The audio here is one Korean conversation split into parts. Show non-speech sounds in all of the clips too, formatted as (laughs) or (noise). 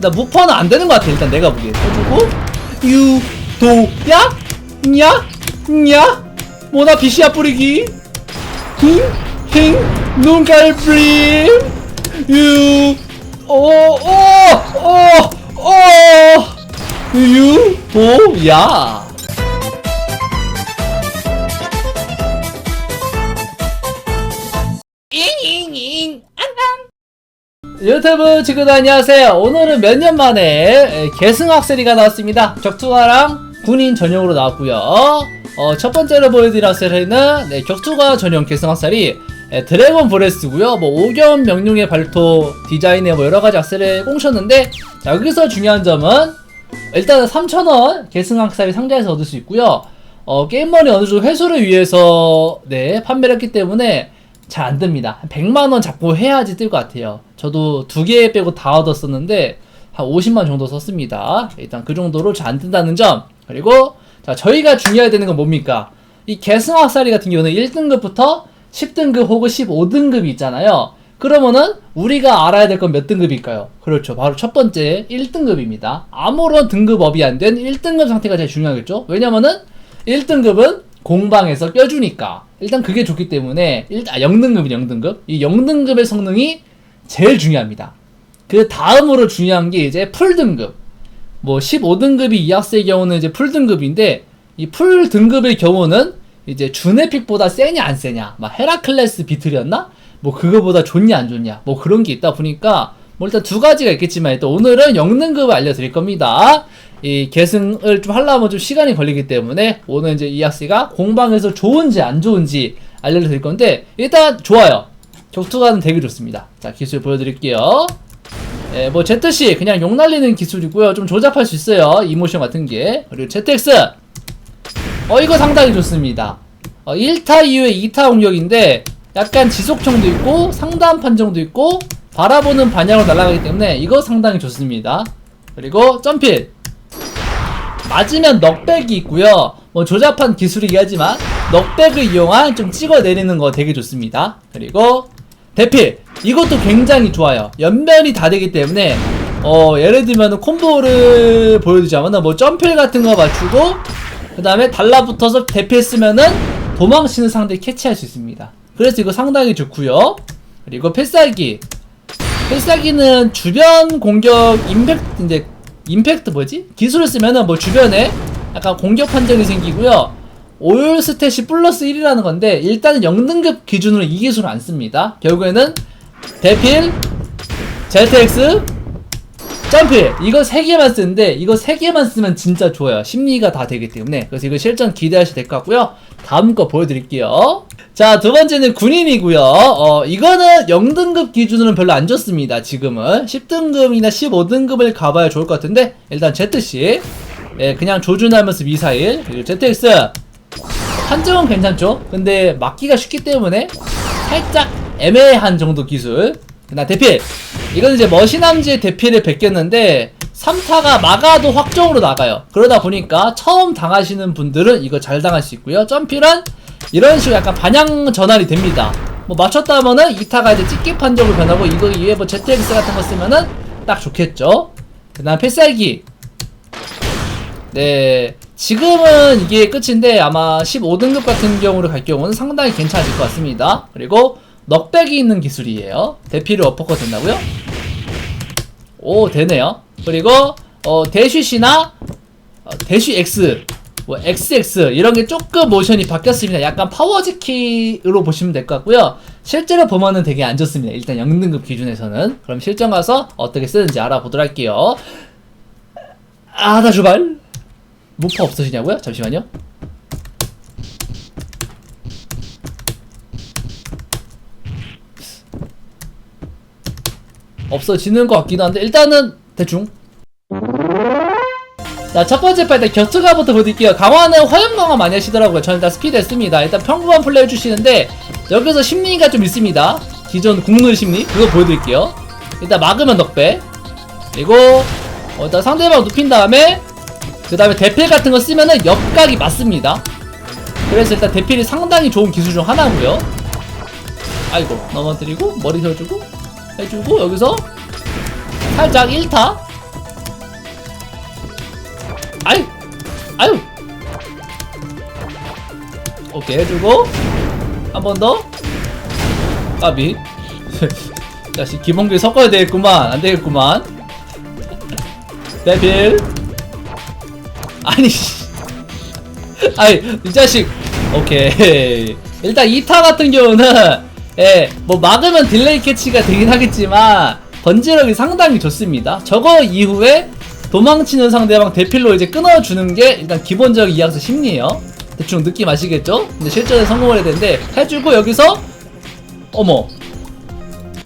나 무퍼는 안 되는 것 같아 일단 내가 보기엔. 해주고 유도야? 냐? 냐? 뭐나 비시야 뿌리기. 힝힝 눈깔 프림 유 오오오오 유도야 유튜브 친구들 안녕하세요. 오늘은 몇 년 만에 계승학 세리가 나왔습니다. 격투가랑 군인 전용으로 나왔고요. 어, 첫 번째로 보여드릴 학세리는 네, 격투가 전용 계승학살이 네, 드래곤 브레스고요. 뭐 오견 명령의 발토 디자인에 뭐 여러가지 학세를 꽁셨는데 자, 여기서 중요한 점은 일단은 3,000원 계승학살이 상자에서 얻을 수 있고요. 어, 게임머니 어느 정도 회수를 위해서 네 판매를 했기 때문에 잘 안 듭니다. 한 100만 원 잡고 해야지 뜰 것 같아요. 저도 두 개 빼고 다 얻었었는데 한 50만 정도 썼습니다. 일단 그 정도로 잘 안 뜬다는 점. 그리고 자 저희가 중요해야 되는 건 뭡니까? 이 계승학살이 같은 경우는 1등급부터 10등급 혹은 15등급이 있잖아요. 그러면은 우리가 알아야 될 건 몇 등급일까요? 그렇죠. 바로 첫 번째 1등급입니다. 아무런 등급업이 안 된 1등급 상태가 제일 중요하겠죠? 왜냐면은 1등급은 공방에서 껴주니까 일단 그게 좋기 때문에 일단 아, 0등급이 0등급. 이 0등급의 성능이 제일 중요합니다. 그 다음으로 중요한 게 이제 풀 등급. 뭐 15등급이 이학스의 경우는 이제 풀 등급인데 이 풀 등급의 경우는 이제 준에픽보다 세냐 안 세냐. 막 헤라클레스 비틀이었나? 뭐 그거보다 좋냐 안 좋냐. 뭐 그런 게 있다 보니까 뭐 일단 두 가지가 있겠지만 일단 오늘은 0등급을 알려드릴 겁니다 이 계승을 좀 하려면 좀 시간이 걸리기 때문에 오늘 이제 이학씨가 공방에서 좋은지 안 좋은지 알려드릴 건데 일단 좋아요. 격투가는 되게 좋습니다. 자 기술 보여드릴게요. 예, 뭐 ZC 그냥 욕 날리는 기술이고요. 좀 조잡할 수 있어요. 이모션 같은 게 그리고 ZX 어 이거 상당히 좋습니다. 어, 1타 이후에 2타 공격인데 약간 지속성도 있고 상단 판정도 있고 바라보는 방향으로 날아가기 때문에 이거 상당히 좋습니다. 그리고 점필 맞으면 넉백이 있고요. 뭐 조잡한 기술이긴 하지만 넉백을 이용한 좀 찍어내리는 거 되게 좋습니다. 그리고 대필 이것도 굉장히 좋아요. 연면이 다 되기 때문에 어 예를 들면 콤보를 보여주자면 뭐 점필 같은 거 맞추고 그 다음에 달라붙어서 대필 쓰면은 도망치는 상대 캐치할 수 있습니다. 그래서 이거 상당히 좋고요. 그리고 필살기 필살기는 주변 공격 임팩트 이제 임팩트 뭐지? 기술을 쓰면은 뭐 주변에 약간 공격 판정이 생기고요. 올 스탯이 플러스 1이라는 건데 일단은 0등급 기준으로 이 기술을 안 씁니다. 결국에는 대필, ZX, 점필 이거 세 개만 쓰는데 이거 세 개만 쓰면 진짜 좋아요. 심리가 다 되기 때문에 그래서 이거 실전 기대하셔도 될것 같고요. 다음 거 보여드릴게요. 자, 두 번째는 군인이고요. 어, 이거는 0등급 기준으로는 별로 안 좋습니다. 지금은 10등급이나 15등급을 가봐야 좋을 것 같은데 일단 ZC 예, 그냥 조준하면서 미사일 그리고 ZX 판정은 괜찮죠? 근데 막기가 쉽기 때문에 살짝 애매한 정도 기술 나 대필. 이건 이제 머신함지의 대필을 베꼈는데 3타가 막아도 확정으로 나가요. 그러다 보니까 처음 당하시는 분들은 이거 잘 당할 수 있고요. 점필은 이런 식으로 약간 반향 전환이 됩니다. 뭐 맞췄다 하면은 2타가 이제 찍기 판정으로 변하고 이거 위에 뭐 ZX 같은 거 쓰면은 딱 좋겠죠? 그 다음 필살기. 네 지금은 이게 끝인데 아마 15등급 같은 경우로 갈 경우는 상당히 괜찮을 것 같습니다. 그리고 넉백이 있는 기술이에요. 대피를 어퍼컷 된다고요? 오 되네요. 그리고 어, 대쉬시나 어, 대쉬 X 뭐 XX 이런 게 조금 모션이 바뀌었습니다. 약간 파워지키로 보시면 될 것 같고요. 실제로 보면은 되게 안 좋습니다. 일단 0등급 기준에서는. 그럼 실전 가서 어떻게 쓰는지 알아보도록 할게요. 아나 주발! 무퍼 없으시냐고요? 잠시만요. 없어지는 것 같기도 한데 일단은 대충 자, 첫 번째 파일 격투가부터 보여드릴게요. 강화는 화염 강화 많이 하시더라고요. 저는 일단 스피드 했습니다. 일단 평범한 플레이 해주시는데, 여기서 심리가 좀 있습니다. 기존 국룰 심리. 그거 보여드릴게요. 일단 막으면 넉배. 그리고, 어, 일단 상대방 눕힌 다음에, 그 다음에 대필 같은 거 쓰면은 옆각이 맞습니다. 그래서 일단 대필이 상당히 좋은 기술 중 하나고요. 아이고 넘어뜨리고 머리 세워주고 해주고 여기서 살짝 1타. 아유 아유. 오케이 해주고. 한 번 더. 까비. (laughs) 자식 기본기 섞어야 되겠구만. 안 되겠구만. 데빌. 아니 씨. 아니 이 자식. 오케이. 일단 2타 같은 경우는 예, 뭐 막으면 딜레이 캐치가 되긴 하겠지만 번지력이 상당히 좋습니다. 저거 이후에 도망치는 상대방 대필로 이제 끊어주는 게 일단 기본적 이항수 심리예요. 대충 느낌 아시겠죠? 근데 실전에 성공을 해야 되는데 해주고 여기서 어머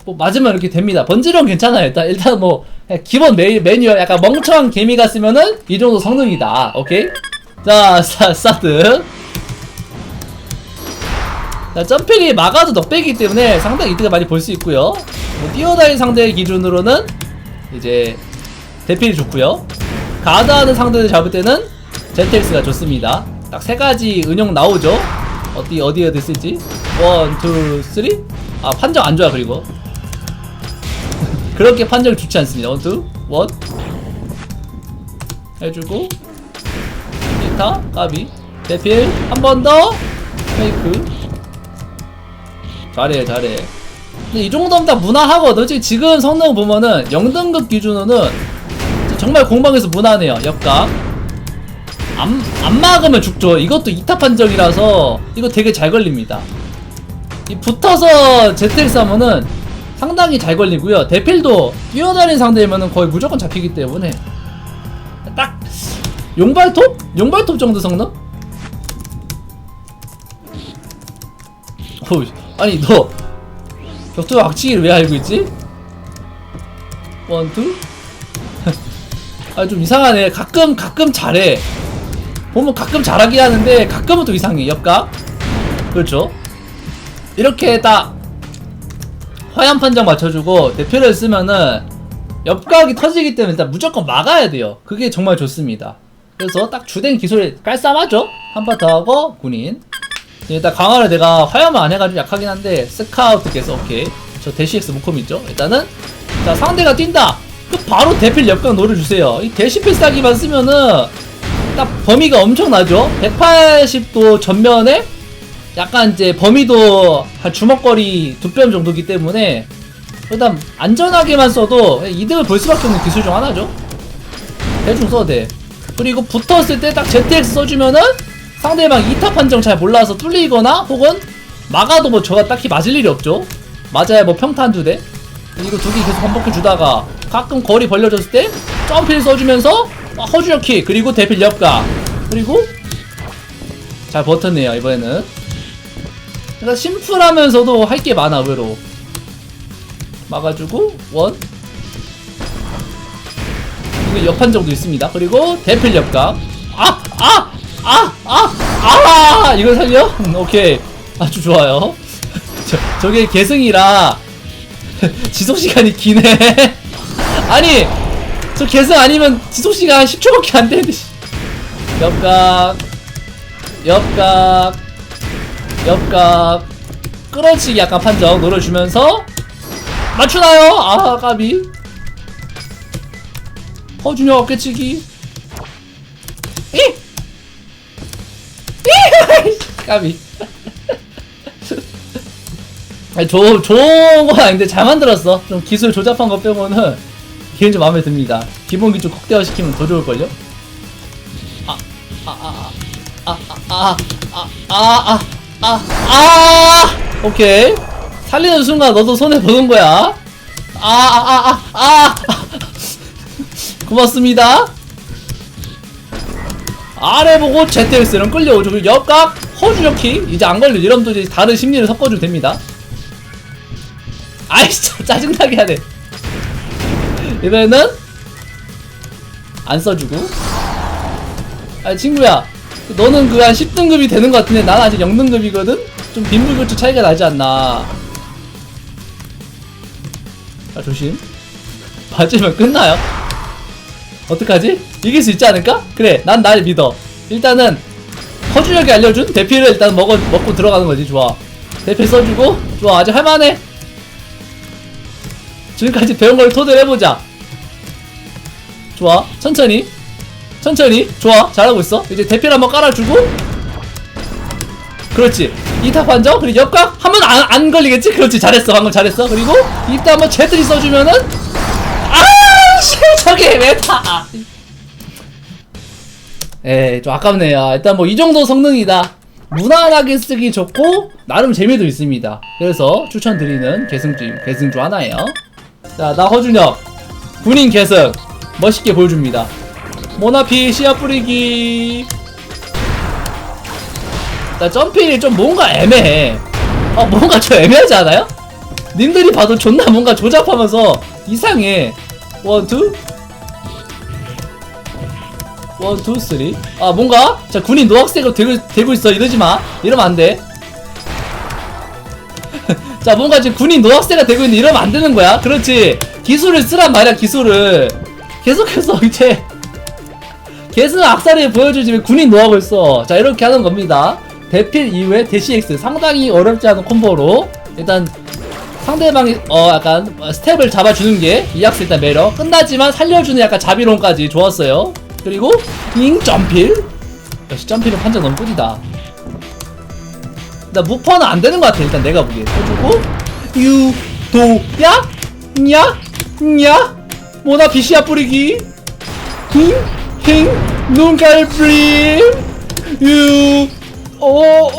뭐 맞으면 이렇게 됩니다. 번지력 괜찮아요. 일단 일단 뭐 기본 메, 메뉴 약간 멍청한 개미 같으면은 이 정도 성능이다. 오케이? 자 사. 자, 점필이 막아도 넉배이기 때문에 상당히 이득을 많이 볼 수 있고요. 뭐 뛰어다니는 상대 기준으로는 이제 대필이 좋고요. 가드하는 상대를 잡을 때는 젠텍스가 좋습니다. 딱 세 가지 은용 나오죠. 어디 어디 어디 쓸지. 원, 투, 쓰리. 아 판정 안 좋아 그리고. (laughs) 그렇게 판정 좋지 않습니다. 원, 투, 원. 해주고. 기타, 까비. 대필 한 번 더. 페이크. 잘해 잘해. 근데 이 정도면 다 무난하거든. 지금, 성능 보면은 0등급 기준으로는 정말 공방에서 무난해요 역각 안, 안 막으면 죽죠. 이것도 2타 판정이라서 이거 되게 잘 걸립니다. 이 붙어서 ZX 하면은 상당히 잘 걸리고요. 대필도 뛰어다니는 상대면은 거의 무조건 잡히기 때문에. 딱 용발톱? 용발톱 정도 성능? 어우, 아니 너 격투 악치기를 왜 알고 있지? 원투? (laughs) 아 좀 이상하네. 가끔 가끔 잘해. 보면 가끔 잘하긴 하는데 가끔은 또 이상해. 역각 그렇죠? 이렇게 딱 화염 판정 맞춰주고 대표를 쓰면은 옆각이 터지기 때문에 일단 무조건 막아야 돼요. 그게 정말 좋습니다. 그래서 딱 주된 기술이 깔쌈하죠? 한번더 하고 군인 일단 강화를 내가 화염을 안 해가지고 약하긴 한데 스카우트께서 오케이. 저 대시엑스 무콤 있죠? 일단은. 자 상대가 뛴다. 그 바로 대필 역각 노려주세요. 이 대시 필살기만 쓰면은 딱 범위가 엄청나죠? 180도 전면에 약간 이제 범위도 한 주먹거리 두뼘 정도기 때문에 일단 안전하게만 써도 이득을 볼 수밖에 없는 기술 중 하나죠? 대충 써도 돼. 그리고 붙었을 때 딱 ZX 써주면은 상대방 2타 판정 잘 몰라서 뚫리거나 혹은 막아도 뭐 저가 딱히 맞을 일이 없죠. 맞아야 뭐 평타 한 두 대. 이거 두 개 계속 반복해 주다가 가끔 거리 벌려졌을 때 점필 써주면서 허주력 킥 그리고 대필 역가. 그리고 잘 버텼네요 이번에는. 그러니까 심플하면서도 할 게 많아 의외로. 막아주고 원. 이거 역판정도 있습니다. 그리고 대필 역가. 아! 아! 아! 아! 아! 이걸 살려? 음, 오케이 아주 좋아요 (laughs) 저, 저게 계승이라 (laughs) 지속시간이 기네 (laughs) 아니 저 계승 아니면 지속시간 한 10초밖에 안 되는데 씨. 옆각 옆각 옆각 끌어치기 약간 판정 노려주면서 맞추나요? 아 까비 허준혁 어깨치기 이! 이! 까비 아니, 조, 좋은 건 아닌데 잘 만들었어 좀 기술 조잡한 거 빼고는 개인적으로 마음에 듭니다 기본기 좀 극대화 시키면 더 좋을걸요? 아, 아, 아, 아, 아, 아, 아, 아, 아, 아, 아, 오케이 살리는 순간 너도 손해 보는 거야 아, 아, 아, 아, 아, 고맙습니다 아래 보고 ZX는 끌려오죠 역각 허주력키 이제 안 걸려 이러면 또 이제 다른 심리를 섞어주면 됩니다. 아이 진짜 (laughs) 짜증나게 하네 이번에는 안 써주고. 아 친구야. 너는 그 한 10등급이 되는 것 같은데 난 아직 0등급이거든? 좀 빈부격차 차이가 나지 않나. 아 조심. 맞으면 끝나요? 어떡하지? 이길 수 있지 않을까? 그래 난 날 믿어. 일단은 허준혁이 알려준 대피를 일단 먹어, 먹고 들어가는 거지 좋아. 대피 써주고 좋아 아직 할만해. 지금까지 배운 걸 토대로 해보자. 좋아 천천히. 천천히 좋아 잘하고 있어. 이제 대필 한번 깔아주고. 그렇지. 이탑 한정 그리고 옆각 한번 안, 안 걸리겠지? 그렇지 잘했어 방금 잘했어. 그리고 이따 한번 제트리 써주면은 아씨 저게 왜다 에좀 아깝네요. 일단 뭐 이 정도 성능이다. 무난하게 쓰기 좋고 나름 재미도 있습니다. 그래서 추천드리는 계승 중 계승 중 하나예요. 자 나 허준혁. 군인 계승. 멋있게 보여줍니다. 모나피 씨앗 뿌리기. 나 점핑이 좀 뭔가 애매해. 어 뭔가 좀 애매하지 않아요? 님들이 봐도 존나 뭔가 조잡하면서 이상해. 원 투 원 투 쓰리 아 뭔가? 자 군인 노학생으로 되고, 되고 있어. 이러지 마. 이러면 안 돼. (laughs) 자 뭔가 지금 군인 노학생가 되고 있는데 이러면 안 되는 거야. 그렇지. 기술을 쓰란 말이야 기술을. 계속해서 (laughs) 이제 계승 악사를 보여주지 왜 군인 노하고 있어 자 이렇게 하는 겁니다. 대필 이후에 대시X. 상당히 어렵지 않은 콤보로 일단 상대방이 어 약간 스텝을 잡아주는 게 이학스 일단 매력. 끝나지만 살려주는 약간 자비론까지 좋았어요 그리고 잉 점필 역시 점필은 판정 너무 꿀이다 나 무퍼는 안 되는 것 같아 일단 내가 보기에 해주고 유도야 냐? 냐? 뭐나 비시야 뿌리기 힝? 힝? 눈깔 뿌림 유 오, 오,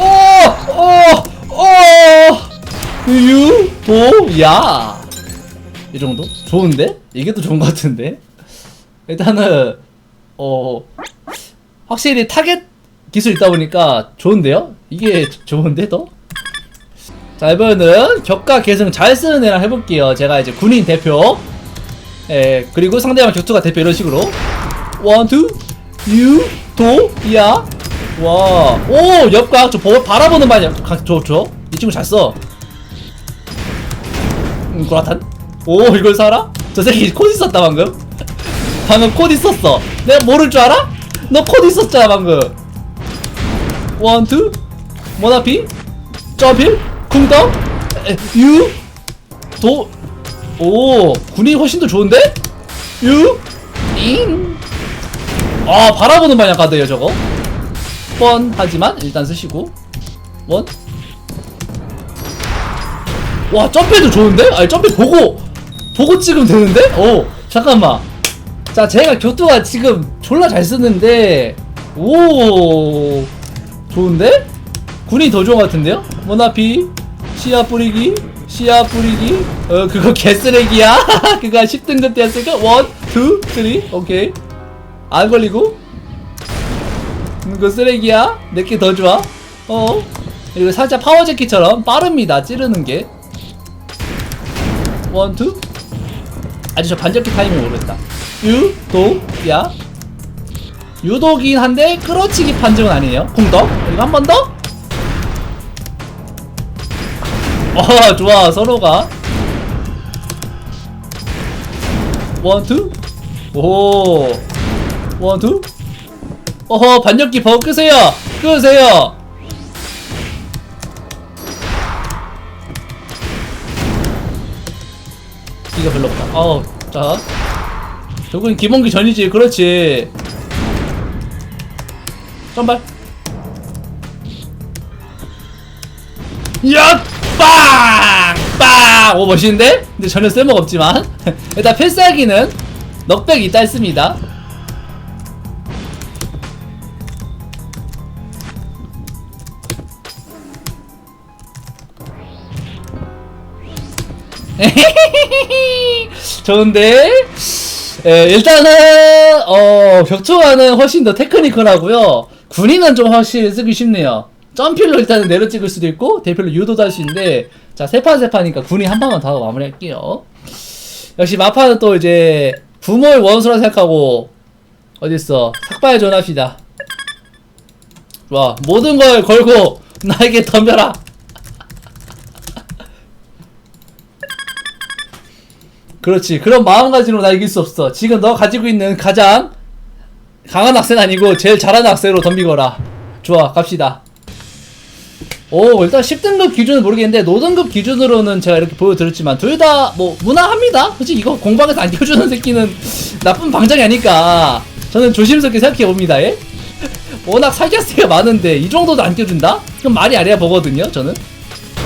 오, 오, 유, 도, 야. 이 정도? 좋은데? 이게 더 좋은 것 같은데? 일단은, 어, 확실히 타겟 기술 있다 보니까 좋은데요? 이게 좋은데, 더? 자, 이번에는 격가 계승 잘 쓰는 애랑 해볼게요. 제가 이제 군인 대표. 예, 그리고 상대방 격투가 대표 이런 식으로. 원, 투, 유, 도, 야. 와, 오, 옆각, 저 보, 바라보는 반이 좋죠? 이 친구 잘 써. 음, 구라탄? 오, 이걸 살아? 저 새끼 코드 있었다, 방금. 방금 코드 있었어. 내가 모를 줄 알아? 너 코드 있었잖아, 방금. 원, 투, 모나피, 점필, 쿵떡, 에, 유, 도, 오, 군이 훨씬 더 좋은데? 유, 잉. 아, 바라보는 반향 카드예요 저거. 번 하지만 일단 쓰시고 원. 와 점프도 좋은데? 아니 점프 보고 보고 찍으면 되는데? 오 잠깐만. 자 제가 교토가 지금 졸라 잘 쓰는데 오 좋은데? 군이 더 좋은 것 같은데요? 모나피 씨앗 뿌리기 씨앗 뿌리기 어 그거 (laughs) 개쓰레기야 (laughs) 그거 10등급 때였으니까 원, 투, 쓰리 오케이 안 걸리고 이거 쓰레기야? 내게 더 좋아? 어? 그리고 살짝 파워제키처럼 빠릅니다 찌르는 게 원, 투 아주 저 반제키 타이밍 모르겠다 유, 도, 야? 유도긴 한데 끌어치기 판정은 아니에요? 쿵덕 그리고 한 번 더? 어 좋아 서로가. 원, 투? 오, 원, 투? 어허 반역기 버거 끄세요. 끄세요. 이거 별로 없다. 어우 자 결국엔 기본기 전이지 그렇지 점발 야! 빵! 빵! 오 멋있는데? 근데 전혀 쓸모가 없지만 (laughs) 일단 필살기는 넉백이 있다 했습니다 (laughs) 좋은데? 예, 일단은 어 격투화는 훨씬 더 테크니컬하고요. 군인은 좀 훨씬 쓰기 쉽네요. 점필로 일단은 내려 찍을 수도 있고 대필로 유도도 할 수 있는데 자 세판 세판이니까 군인 한 방만 더 마무리할게요. 역시 마파는 또 이제 부모의 원수라 생각하고 어딨어 삭발 전합시다. 좋아 모든 걸 걸고 나에게 덤벼라. 그렇지. 그런 마음가짐으로 나 이길 수 없어. 지금 너 가지고 있는 가장 강한 학생 아니고 제일 잘하는 학생으로 덤비거라. 좋아, 갑시다. 오, 일단 10등급 기준은 모르겠는데, 노등급 기준으로는 제가 이렇게 보여드렸지만, 둘 다 뭐, 무난합니다. 그치? 이거 공방에서 안 켜주는 새끼는 나쁜 방장이 아닐까. 저는 조심스럽게 생각해 봅니다. 예? 워낙 사기학생이 많은데 이 정도도 안 껴준다? 그럼 말이 아니야 보거든요. 저는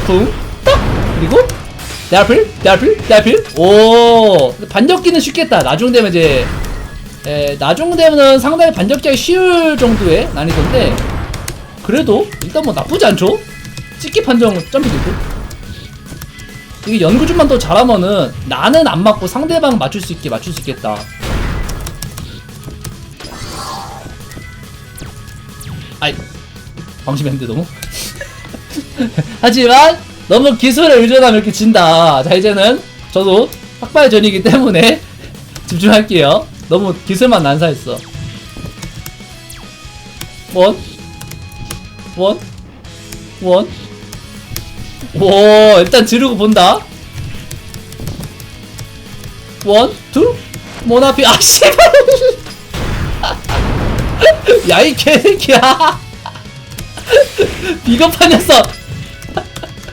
쿵, 딱 그리고 대알필, 대알필, 대알필. 오 반격기는 쉽겠다. 나중 되면 이제 에, 나중 되면은 상당히 반격기하기 쉬울 정도의 난이도인데 그래도 일단 뭐 나쁘지 않죠? 찍기 판정 점프 되고 이게 연구 좀만 더 잘하면은 나는 안 맞고 상대방 맞출 수 있게 맞출 수 있겠다. 아이 방심했는데 너무. (laughs) 하지만 너무 기술에 의존하면 이렇게 진다. 자 이제는 저도 학발 전이기 때문에 (laughs) 집중할게요. 너무 기술만 난사했어. 원, 원, 원. 오 일단 지르고 본다. 원, 투, 모나피 아 씨발. (laughs) 야 이 개새끼야. (laughs) 비겁한 녀석.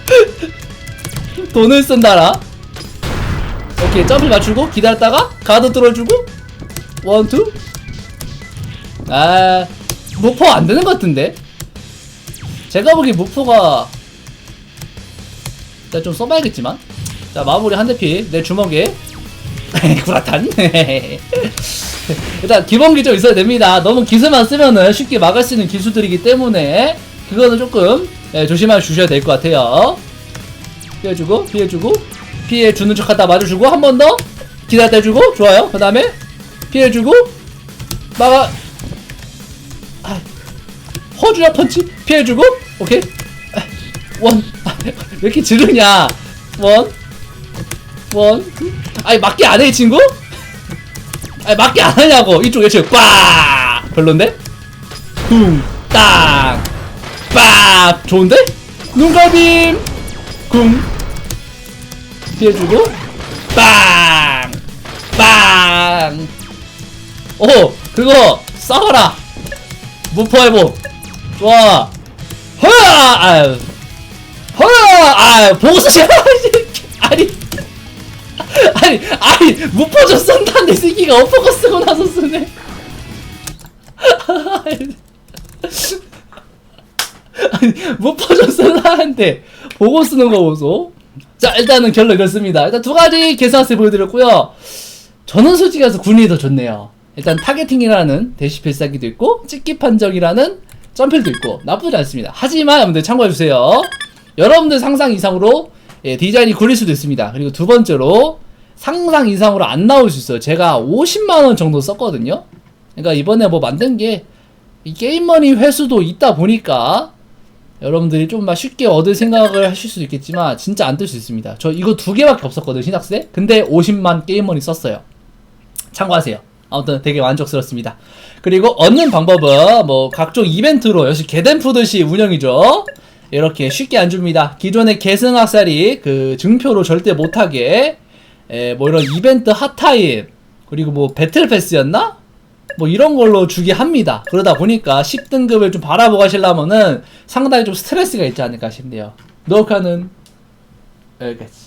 (laughs) 돈을 쓴다라. 오케이 점프 맞추고 기다렸다가 가드 뚫어주고 원, 투. 아 무포 안 되는 것 같은데. 제가 보기 무포가 일단 좀 써봐야겠지만 자 마무리 한 대피 내 주먹에 (laughs) 구라탄 (laughs) 일단 기본기 좀 있어야 됩니다 너무 기술만 쓰면은 쉽게 막을 수 있는 기술들이기 때문에 그거는 조금 예, 조심해 주셔야 될 것 같아요. 피해주고 피해주고 피해주는 척 하다 맞아주고 한 번 더 기다려주고 좋아요. 그 다음에 피해주고 막아. 아, 허주야 펀치. 피해주고 오케이. 아, 원. 아, (laughs) 왜 이렇게 지르냐? 원. 원, 투. 아니 맞게 안 해, 이 친구? 아니 맞게 안 하냐고. 이쪽 예측 빠 별론데? 쿵, 땅, 빠 좋은데? 눈가빔, 쿵! 피해주고 빵, 빵. 오! 그거 싸워라! 무포해보! 좋아! 허야! 아유 허야! 아 보고 쓰지 (laughs) 아니 아니 아니 무퍼져 쓴다는데 이 새끼가 어퍼거 쓰고 나서 쓰네 (laughs) 아니 무퍼져 쓰라는데 보고 쓰는 거 보소 자 일단은 결론 이렇습니다. 일단 두 가지 계산세 보여드렸고요. 저는 솔직히 가서 군인이 더 좋네요. 일단 타겟팅이라는 대시 필살기도 있고 찍기 판정이라는 점필도 있고 나쁘지 않습니다. 하지만 여러분들 참고해주세요. 여러분들 상상 이상으로 예, 디자인이 굴릴 수도 있습니다. 그리고 두 번째로 상상 이상으로 안 나올 수 있어요. 제가 50만원 정도 썼거든요. 그러니까 이번에 뭐 만든 게 이 게임머니 회수도 있다 보니까 여러분들이 좀 막 쉽게 얻을 생각을 하실 수도 있겠지만 진짜 안 뜰 수 있습니다 저 이거 두 개밖에 없었거든요 신학세 근데 50만 게임머니 썼어요 참고하세요. 아무튼 되게 만족스럽습니다. 그리고 얻는 방법은 뭐 각종 이벤트로 역시 개댄 푸듯이 운영이죠. 이렇게 쉽게 안 줍니다. 기존의 계승학살이 그 증표로 절대 못하게 에, 뭐 이런 이벤트 핫타임 그리고 뭐 배틀 패스였나? 뭐 이런 걸로 주게 합니다. 그러다 보니까 10등급을 좀 바라보고 하시려면은 상당히 좀 스트레스가 있지 않을까 싶네요. 노카는 여기까지.